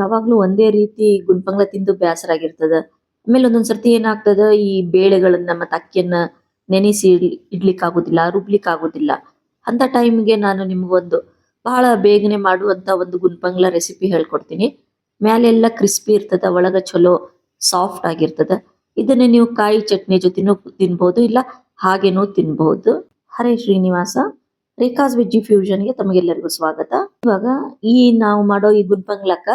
ಯಾವಾಗ್ಲೂ ಒಂದೇ ರೀತಿ ಗುಲ್ಪಂಗ್ಲ ತಿಂದು ಬೇಸರ ಆಗಿರ್ತದ ಆಮೇಲೆ ಒಂದೊಂದ್ಸರ್ತಿ ಏನಾಗ್ತದ, ಈ ಬೇಳೆಗಳನ್ನ ಮತ್ತೆ ಅಕ್ಕಿಯನ್ನ ನೆನೆಸಿ ಇಡ್ಲಿಕ್ಕೆ ಇಡ್ಲಿಕ್ ಆಗುದಿಲ್ಲ ರುಬ್ಲಿಕ್ ಆಗುದಿಲ್ಲ ಅಂತ ಟೈಮ್ಗೆ ನಾನು ನಿಮ್ಗೊಂದು ಬಹಳ ಬೇಗನೆ ಮಾಡುವಂತ ಒಂದು ಗುಲ್ಪಂಗ್ಲ ರೆಸಿಪಿ ಹೇಳ್ಕೊಡ್ತೀನಿ. ಮ್ಯಾಲೆಲ್ಲ ಕ್ರಿಸ್ಪಿ ಇರ್ತದ, ಒಳಗ ಚಲೋ ಸಾಫ್ಟ್ ಆಗಿರ್ತದ. ಇದನ್ನ ನೀವು ಕಾಯಿ ಚಟ್ನಿ ಜೊತೆನೂ ತಿನ್ಬಹುದು ಇಲ್ಲ ಹಾಗೇನೂ ತಿನ್ಬಹುದು ಹರೇ ಶ್ರೀನಿವಾಸ. ರೇಖಾಸ್ ವೆಜ್ಜಿ ಫ್ಯೂಷನ್ಗೆ ತಮಗೆಲ್ಲರಿಗೂ ಸ್ವಾಗತ. ಇವಾಗ ಈ ನಾವು ಮಾಡೋ ಈ ಗುಲ್ಪಂಗ್ಲಕ್ಕ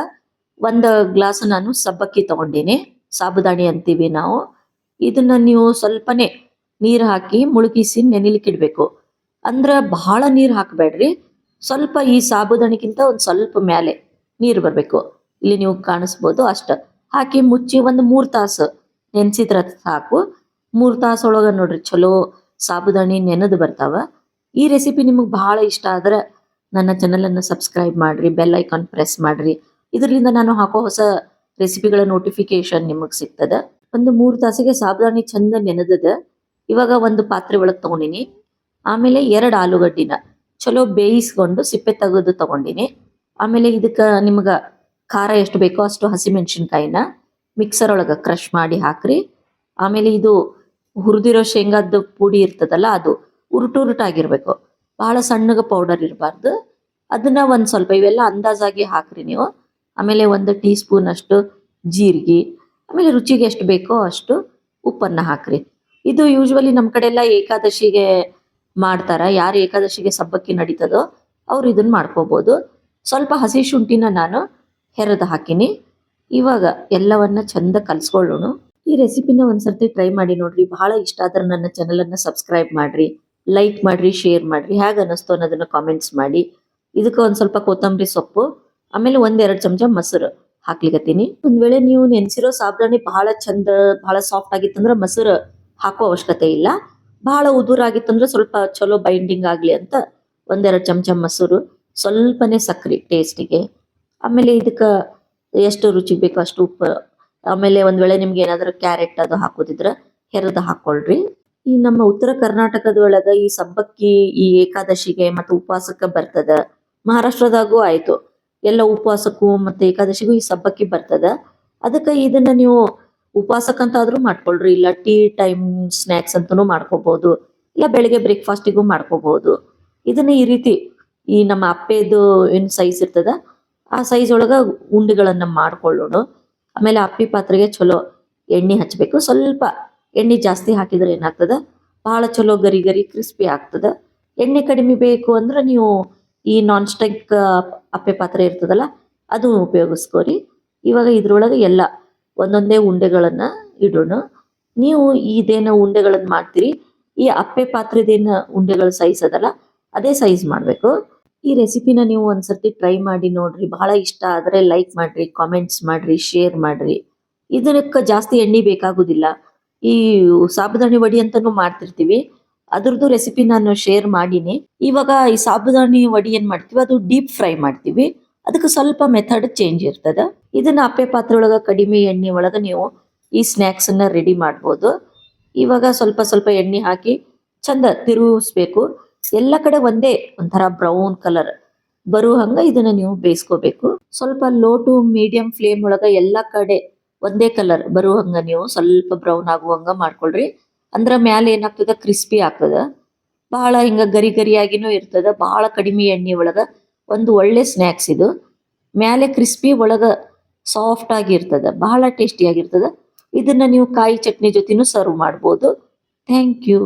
ಒಂದ್ ಗ್ಲಾಸ್ ನಾನು ಸಬ್ಬಕ್ಕಿ ತಗೊಂಡೀನಿ. ಸಾಬುದಾಣಿ ಅಂತೀವಿ ನಾವು. ಇದನ್ನ ನೀವು ಸ್ವಲ್ಪನೇ ನೀರ್ ಹಾಕಿ ಮುಳುಗಿಸಿ ನೆನಿಲಿಕ್ಕಿಡ್ಬೇಕು ಅಂದ್ರ ಬಹಳ ನೀರ್ ಹಾಕಬೇಡ್ರಿ. ಸ್ವಲ್ಪ ಈ ಸಾಬುದಾಣಿಗಿಂತ ಒಂದ್ ಸ್ವಲ್ಪ ಮೇಲೆ ನೀರ್ ಬರಬೇಕು. ಇಲ್ಲಿ ನೀವು ಕಾಣಿಸ್ಬೋದು ಅಷ್ಟ. ಹಾಕಿ ಮುಚ್ಚಿ ಒಂದ್ ಮೂರ್ ತಾಸು ನೆನ್ಸಿದ್ರ ಸಾಕು. ಮೂರ್ ತಾಸೊಳಗೆ ನೋಡ್ರಿ ಚಲೋ ಸಾಬುದಾಣಿ ನೆನೆದು ಬರ್ತಾವ. ಈ ರೆಸಿಪಿ ನಿಮಗೆ ಬಹಳ ಇಷ್ಟ ಆದ್ರೆ ನನ್ನ ಚಾನೆಲ್ ಅನ್ನು ಸಬ್ಸ್ಕ್ರೈಬ್ ಮಾಡ್ರಿ ಬೆಲ್ ಐಕಾನ್ ಪ್ರೆಸ್ ಮಾಡ್ರಿ. ಇದರಿಂದ ನಾನು ಹಾಕೋ ಹೊಸ ರೆಸಿಪಿಗಳ ನೋಟಿಫಿಕೇಶನ್ ನಿಮಗೆ ಸಿಗ್ತದ. ಒಂದು ಮೂರು ತಾಸಿಗೆ ಸಾಬ್ರಾಣಿ ಚಂದ ನೆನೆದದ. ಇವಾಗ ಒಂದು ಪಾತ್ರೆ ಒಳಗೆ ತಗೊಂಡಿನಿ. ಆಮೇಲೆ ಎರಡು ಆಲೂಗಡ್ಡಿನ ಚಲೋ ಬೇಯಿಸ್ಕೊಂಡು ಸಿಪ್ಪೆ ತೆಗೆದು ತಗೊಂಡಿನಿ. ಆಮೇಲೆ ಇದಕ್ಕೆ ನಿಮ್ಗೆ ಖಾರ ಎಷ್ಟು ಬೇಕೋ ಅಷ್ಟು ಹಸಿಮೆಣಸಿನ್ಕಾಯಿನ ಮಿಕ್ಸರ್ ಒಳಗೆ ಕ್ರಷ್ ಮಾಡಿ ಹಾಕ್ರಿ. ಆಮೇಲೆ ಇದು ಹುರಿದಿರೋ ಶೇಂಗಾದ ಪುಡಿ ಇರ್ತದಲ್ಲ ಅದು ಉರುಟು ಉರುಟಾಗಿರ್ಬೇಕು ಬಹಳ ಸಣ್ಣಗ ಪೌಡರ್ ಇರಬಾರ್ದು. ಅದನ್ನ ಒಂದು ಸ್ವಲ್ಪ ಇವೆಲ್ಲ ಅಂದಾಜಾಗಿ ಹಾಕ್ರಿ ನೀವು. ಆಮೇಲೆ ಒಂದು ಟೀ ಸ್ಪೂನ್ ಅಷ್ಟು ಜೀರಿಗೆ, ಆಮೇಲೆ ರುಚಿಗೆ ಎಷ್ಟು ಬೇಕೋ ಅಷ್ಟು ಉಪ್ಪನ್ನ ಹಾಕ್ರಿ. ಇದು ಯೂಶ್ವಲಿ ನಮ್ಮ ಕಡೆ ಎಲ್ಲ ಏಕಾದಶಿಗೆ ಮಾಡ್ತಾರ. ಯಾರು ಏಕಾದಶಿಗೆ ಸಬ್ಬಕ್ಕಿ ನಡೀತದೋ ಅವ್ರು ಇದನ್ನ ಮಾಡ್ಕೋಬಹುದು ಸ್ವಲ್ಪ ಹಸಿ ಶುಂಠಿನ ನಾನು ಹೆರೆದು ಹಾಕಿನಿ. ಇವಾಗ ಎಲ್ಲವನ್ನ ಚಂದ ಕಲ್ಸ್ಕೊಳ್ಳೋಣ. ಈ ರೆಸಿಪಿನ ಒಂದ್ಸರ್ತಿ ಟ್ರೈ ಮಾಡಿ ನೋಡ್ರಿ. ಬಹಳ ಇಷ್ಟ ಆದ್ರೆ ನನ್ನ ಚಾನಲ್ ಅನ್ನ ಸಬ್ಸ್ಕ್ರೈಬ್ ಮಾಡ್ರಿ ಲೈಕ್ ಮಾಡ್ರಿ ಶೇರ್ ಮಾಡ್ರಿ. ಹೇಗೆ ಅನ್ನಿಸ್ತು ಅನ್ನೋದನ್ನ ಕಾಮೆಂಟ್ಸ್ ಮಾಡಿ. ಇದಕ್ಕೆ ಒಂದ್ ಸ್ವಲ್ಪ ಕೊತ್ತಂಬರಿ ಸೊಪ್ಪು ಆಮೇಲೆ ಒಂದೆರಡು ಚಮಚ ಮೊಸರು ಹಾಕ್ಲಿಕತ್ತೀನಿ. ಒಂದ್ ವೇಳೆ ನೀವು ನೆನ್ಸಿರೋ ಸಾಬ್ರಾಣಿ ಬಹಳ ಚಂದ, ಬಹಳ ಸಾಫ್ಟ್ ಆಗಿತ್ತಂದ್ರ ಮೊಸರು ಹಾಕೋ ಅವಶ್ಯಕತೆ ಇಲ್ಲ. ಬಹಳ ಉದುರಾಗಿತ್ತಂದ್ರೆ ಸ್ವಲ್ಪ ಚಲೋ ಬೈಂಡಿಂಗ್ ಆಗ್ಲಿ ಅಂತ ಒಂದೆರಡು ಚಮಚ ಮೊಸರು ಸ್ವಲ್ಪನೇ ಸಕ್ರಿ ಟೇಸ್ಟಿಗೆ ಆಮೇಲೆ ಇದಕ್ಕ ಎಷ್ಟು ರುಚಿ ಬೇಕೋ ಅಷ್ಟು ಉಪ್ಪು. ಆಮೇಲೆ ಒಂದ್ ವೇಳೆ ನಿಮ್ಗೆ ಏನಾದ್ರು ಕ್ಯಾರೆಟ್ ಅದು ಹಾಕೋದಿದ್ರೆ ಹೆರದ ಹಾಕೊಳ್ರಿ. ಈ ನಮ್ಮ ಉತ್ತರ ಕರ್ನಾಟಕದ ಒಳಗ ಈ ಸಬ್ಬಕ್ಕಿ, ಈ ಏಕಾದಶಿಗೆ ಮತ್ತು ಉಪವಾಸಕ್ಕೆ ಬರ್ತದ. ಮಹಾರಾಷ್ಟ್ರದಾಗೂ ಆಯ್ತು. ಎಲ್ಲ ಉಪವಾಸಕ್ಕೂ ಮತ್ತೆ ಏಕಾದಶಿಗೂ ಈ ಸಬ್ಬಕ್ಕಿ ಬರ್ತದ. ಅದಕ್ಕೆ ಇದನ್ನ ನೀವು ಉಪವಾಸಕ್ಕಂತಾದ್ರೂ ಮಾಡ್ಕೊಳ್ರಿ. ಇಲ್ಲ ಟೀ ಟೈಮ್ ಸ್ನ್ಯಾಕ್ಸ್ ಅಂತಾನೂ ಮಾಡ್ಕೋಬಹುದು ಇಲ್ಲ ಬೆಳಿಗ್ಗೆ ಬ್ರೇಕ್ಫಾಸ್ಟಿಗೂ ಮಾಡ್ಕೋಬಹುದು ಇದನ್ನ ಈ ರೀತಿ ಈ ನಮ್ಮ ಅಪ್ಪೆದು ಏನು ಸೈಜ್ ಇರ್ತದ, ಆ ಸೈಜ್ ಒಳಗ ಉಂಡೆಗಳನ್ನ ಮಾಡ್ಕೊಳ್ಳೋಣ ಆಮೇಲೆ ಅಪ್ಪಿ ಪಾತ್ರೆಗೆ ಚಲೋ ಎಣ್ಣೆ ಹಚ್ಚಬೇಕು ಸ್ವಲ್ಪ ಎಣ್ಣೆ ಜಾಸ್ತಿ ಹಾಕಿದ್ರೆ ಏನಾಗ್ತದ? ಬಹಳ ಚಲೋ ಗರಿ ಗರಿ ಕ್ರಿಸ್ಪಿ ಆಗ್ತದ. ಎಣ್ಣೆ ಕಡಿಮೆ ಬೇಕು ಅಂದ್ರೆ ನೀವು ಈ ನಾನ್ ಸ್ಟಿಕ್ ಅಪ್ಪೆ ಪಾತ್ರೆ ಇರ್ತದಲ್ಲ, ಅದು ಉಪಯೋಗಿಸ್ಕೋರಿ. ಇವಾಗ ಇದ್ರೊಳಗೆ ಎಲ್ಲ ಒಂದೊಂದೇ ಉಂಡೆಗಳನ್ನ ಇಡೋಣ. ನೀವು ಇದೇನ ಉಂಡೆಗಳನ್ನ ಮಾಡ್ತೀರಿ, ಈ ಅಪ್ಪೆ ಪಾತ್ರೆದೇನ ಉಂಡೆಗಳ ಸೈಜ್ ಅದಲ್ಲ, ಅದೇ ಸೈಜ್ ಮಾಡಬೇಕು. ಈ ರೆಸಿಪಿನ ನೀವು ಒಂದ್ಸರ್ತಿ ಟ್ರೈ ಮಾಡಿ ನೋಡ್ರಿ, ಬಹಳ ಇಷ್ಟ ಆದ್ರೆ ಲೈಕ್ ಮಾಡ್ರಿ ಕಾಮೆಂಟ್ಸ್ ಮಾಡ್ರಿ ಶೇರ್ ಮಾಡ್ರಿ. ಇದಕ್ಕೆ ಜಾಸ್ತಿ ಎಣ್ಣೆ ಬೇಕಾಗುದಿಲ್ಲ. ಈ ಸಾಬುದಾಣಿ ವಡಿ ಅಂತಾನು ಮಾಡ್ತಿರ್ತೀವಿ. ಅದ್ರದ್ದು ರೆಸಿಪಿ ನಾನು ಶೇರ್ ಮಾಡೀನಿ. ಇವಾಗ ಈ ಸಾಬುದಾನಿ ವಡಿ ಏನ್ ಮಾಡ್ತೀವಿ? ಅದು ಡೀಪ್ ಫ್ರೈ ಮಾಡ್ತೀವಿ. ಅದಕ್ಕೆ ಸ್ವಲ್ಪ ಮೆಥಡ್ ಚೇಂಜ್ ಇರ್ತದ. ಇದನ್ನ ಅಪ್ಪೆ ಪಾತ್ರೆ ಒಳಗ ಕಡಿಮೆ ಎಣ್ಣೆ ಒಳಗ ನೀವು ಈ ಸ್ನ್ಯಾಕ್ಸ್ ಅನ್ನ ರೆಡಿ ಮಾಡ್ಬೋದು. ಇವಾಗ ಸ್ವಲ್ಪ ಸ್ವಲ್ಪ ಎಣ್ಣೆ ಹಾಕಿ ಚಂದ ತಿರುಗಿಸ್ಬೇಕು. ಎಲ್ಲ ಕಡೆ ಒಂದೇ ಒಂಥರ ಬ್ರೌನ್ ಕಲರ್ ಬರುವ ಹಂಗ ಇದನ್ನ ನೀವು ಬೇಯಿಸ್ಕೋಬೇಕು. ಸ್ವಲ್ಪ ಲೋ ಟು ಮೀಡಿಯಂ ಫ್ಲೇಮ್ ಒಳಗ ಎಲ್ಲಾ ಕಡೆ ಒಂದೇ ಕಲರ್ ಬರುವ ಹಂಗ ನೀವು ಸ್ವಲ್ಪ ಬ್ರೌನ್ ಆಗುವಂಗ ಮಾಡ್ಕೊಳ್ರಿ. ಅಂದ್ರ ಮ್ಯಾಲ ಏನಾಗ್ತದ? ಕ್ರಿಸ್ಪಿ ಆಗ್ತದ. ಬಹಳ ಹಿಂಗ ಗರಿ ಗರಿಯಾಗಿನೂ ಇರ್ತದ. ಬಹಳ ಕಡಿಮೆ ಎಣ್ಣೆ ಒಳಗ ಒಂದು ಒಳ್ಳೆ ಸ್ನ್ಯಾಕ್ಸ್ ಇದು. ಮ್ಯಾಲೆ ಕ್ರಿಸ್ಪಿ ಒಳಗ ಸಾಫ್ಟ್ ಆಗಿ ಇರ್ತದ. ಬಹಳ ಟೇಸ್ಟಿ ಆಗಿರ್ತದ. ಇದನ್ನ ನೀವು ಕಾಯಿ ಚಟ್ನಿ ಜೊತೆನೂ ಸರ್ವ್ ಮಾಡ್ಬೋದು. Thank you.